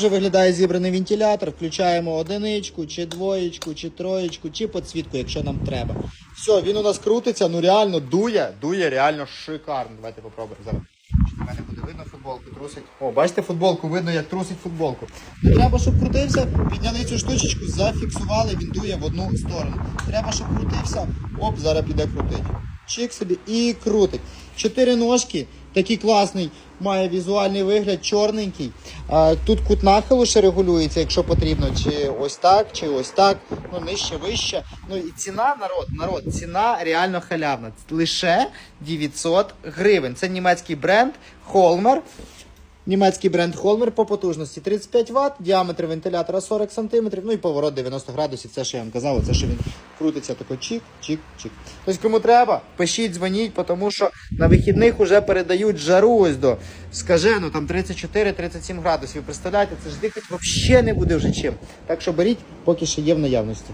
Вже виглядає зібраний вентилятор, включаємо одиничку, чи двоєчку, чи троєчку, чи підсвітку, якщо нам треба. Все, він у нас крутиться, ну реально дує, дує реально шикарно. Давайте попробуємо зараз. Чи мене буде видно футболку, трусить. О, бачите футболку, видно, як трусить футболку. Треба, щоб крутився, підняли цю штучечку, зафіксували, він дує в одну сторону. Треба, щоб крутився, оп, зараз піде крутить. Чик собі і крутить. Чотири ножки, такий класний, має візуальний вигляд, чорненький. Тут кут нахилу ще регулюється, якщо потрібно, чи ось так, чи ось так, ну нижче, вище. Ну і ціна, народ, народ, ціна реально халявна. Лише 900 гривень. Це німецький бренд Холмер. Німецький бренд Холмер по потужності 35 Вт, діаметр вентилятора 40 см, ну і поворот 90 градусів. Це, що я вам казав, це що він крутиться тако чик, чик, чик. Тобто, кому треба, пишіть, дзвоніть, тому що на вихідних вже передають жару ось до скажену, там 34-37 градусів. Представляєте, це ж дихати взагалі не буде вже чим. Так що беріть, поки ще є в наявності.